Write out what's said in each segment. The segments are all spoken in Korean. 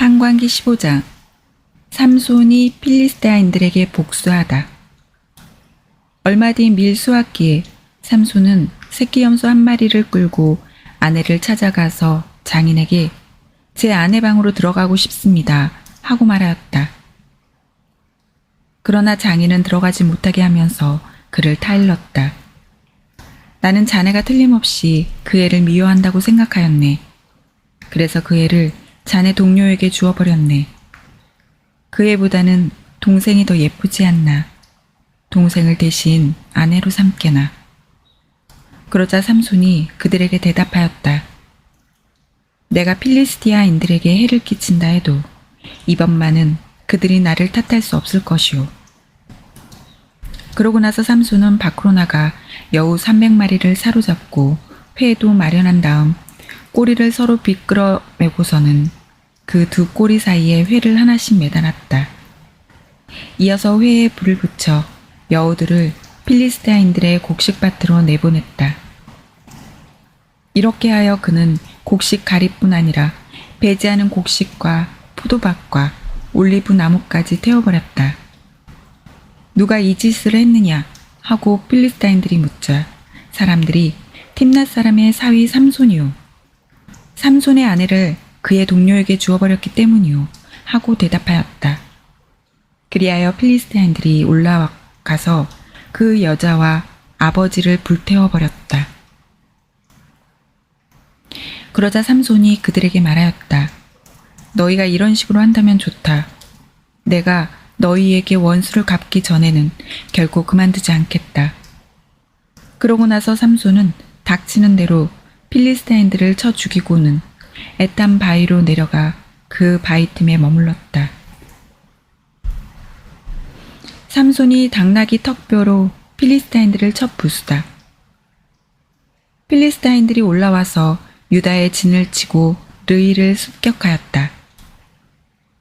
판관기 15장 삼손이 필리스테아인들에게 복수하다. 얼마 뒤 밀수학기에 삼손은 새끼 염소 한 마리를 끌고 아내를 찾아가서 장인에게 제 아내 방으로 들어가고 싶습니다. 하고 말하였다. 그러나 장인은 들어가지 못하게 하면서 그를 타일렀다. 나는 자네가 틀림없이 그 애를 미워한다고 생각하였네. 그래서 그 애를 자네 동료에게 주어버렸네. 그 애보다는 동생이 더 예쁘지 않나. 동생을 대신 아내로 삼게나. 그러자 삼손이 그들에게 대답하였다. 내가 필리스티아인들에게 해를 끼친다 해도 이번만은 그들이 나를 탓할 수 없을 것이오. 그러고 나서 삼손은 밖으로 나가 여우 300마리를 사로잡고 회도 마련한 다음 꼬리를 서로 비끌어 매고서는 그 두 꼬리 사이에 회를 하나씩 매달았다. 이어서 회에 불을 붙여 여우들을 필리스테아인들의 곡식밭으로 내보냈다. 이렇게 하여 그는 곡식 가리뿐 아니라 배지하는 곡식과 포도밭과 올리브 나무까지 태워버렸다. 누가 이 짓을 했느냐 하고 필리스타인들이 묻자 사람들이 팀낫 사람의 사위 삼손이요. 삼손의 아내를 그의 동료에게 주어버렸기 때문이요. 하고 대답하였다. 그리하여 필리스타인들이 올라가서 그 여자와 아버지를 불태워버렸다. 그러자 삼손이 그들에게 말하였다. 너희가 이런 식으로 한다면 좋다. 내가 너희에게 원수를 갚기 전에는 결코 그만두지 않겠다. 그러고 나서 삼손은 닥치는 대로 필리스타인들을 쳐 죽이고는 에탄 바위로 내려가 그 바위 틈에 머물렀다. 삼손이 당나귀 턱뼈로 필리스타인들을 쳐 부수다. 필리스타인들이 올라와서 유다의 진을 치고 르이를 습격하였다.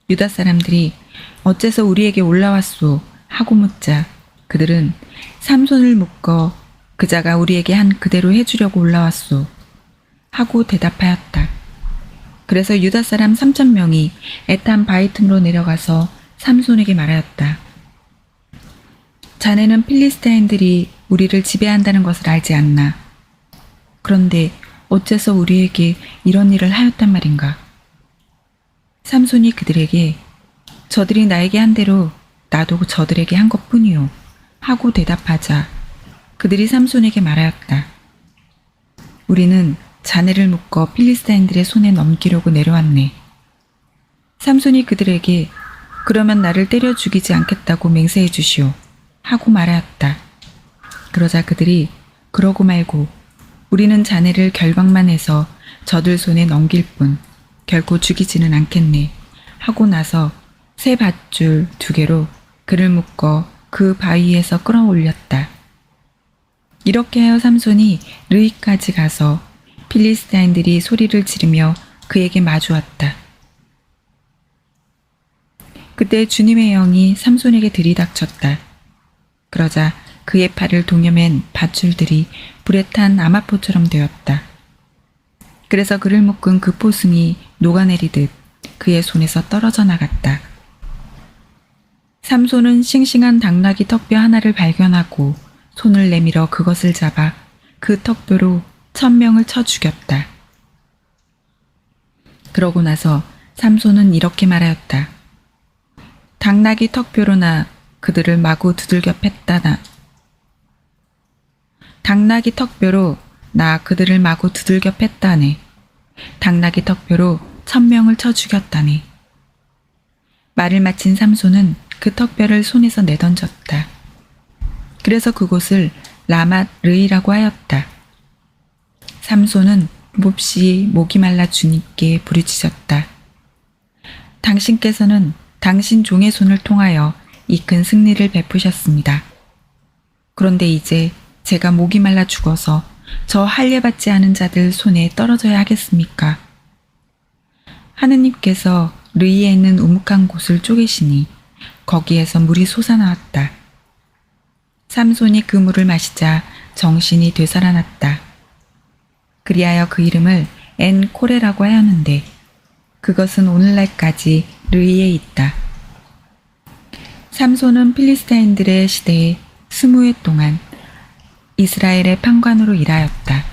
유다 사람들이 어째서 우리에게 올라왔소? 하고 묻자 그들은 삼손을 묶어 그자가 우리에게 한 그대로 해주려고 올라왔소. 하고 대답하였다. 그래서 유다 사람 3천 명이 에탄 바이튼으로 내려가서 삼손에게 말하였다. 자네는 필리스타인들이 우리를 지배한다는 것을 알지 않나. 그런데 어째서 우리에게 이런 일을 하였단 말인가? 삼손이 그들에게 저들이 나에게 한 대로 나도 저들에게 한 것뿐이요. 하고 대답하자 그들이 삼손에게 말하였다. 우리는 자네를 묶어 필리스타인들의 손에 넘기려고 내려왔네. 삼손이 그들에게 그러면 나를 때려 죽이지 않겠다고 맹세해 주시오. 하고 말하였다. 그러자 그들이 그러고 말고 우리는 자네를 결박만 해서 저들 손에 넘길 뿐 결코 죽이지는 않겠네. 하고 나서 새 밧줄 두 개로 그를 묶어 그 바위에서 끌어올렸다. 이렇게 하여 삼손이 르이까지 가서 필리스타인들이 소리를 지르며 그에게 마주왔다. 그때 주님의 영이 삼손에게 들이닥쳤다. 그러자 그의 팔을 동여맨 밧줄들이 불에 탄 아마포처럼 되었다. 그래서 그를 묶은 그 포승이 녹아내리듯 그의 손에서 떨어져 나갔다. 삼손은 싱싱한 당나귀 턱뼈 하나를 발견하고 손을 내밀어 그것을 잡아 그 턱뼈로 천명을 쳐 죽였다. 그러고 나서 삼손은 이렇게 말하였다. 당나귀 턱뼈로나 그들을 마구 두들겨 팼다나. 당나귀 턱뼈로 나 그들을 마구 두들겨 팼다네. 당나귀 턱뼈로 천명을 쳐 죽였다네. 말을 마친 삼손은 그 턱뼈를 손에서 내던졌다. 그래서 그곳을 라맛 르이라고 하였다. 삼손은 몹시 목이 말라 주님께 부르짖었다. 당신께서는 당신 종의 손을 통하여 이 큰 승리를 베푸셨습니다. 그런데 이제 제가 목이 말라 죽어서 저 할례받지 않은 자들 손에 떨어져야 하겠습니까? 하느님께서 르이에 있는 우묵한 곳을 쪼개시니 거기에서 물이 솟아나왔다. 삼손이 그 물을 마시자 정신이 되살아났다. 그리하여 그 이름을 엔 코레라고 하였는데 그것은 오늘날까지 르이에 있다. 삼손은 필리스타인들의 시대에 스무 해 동안 이스라엘의 판관으로 일하였다.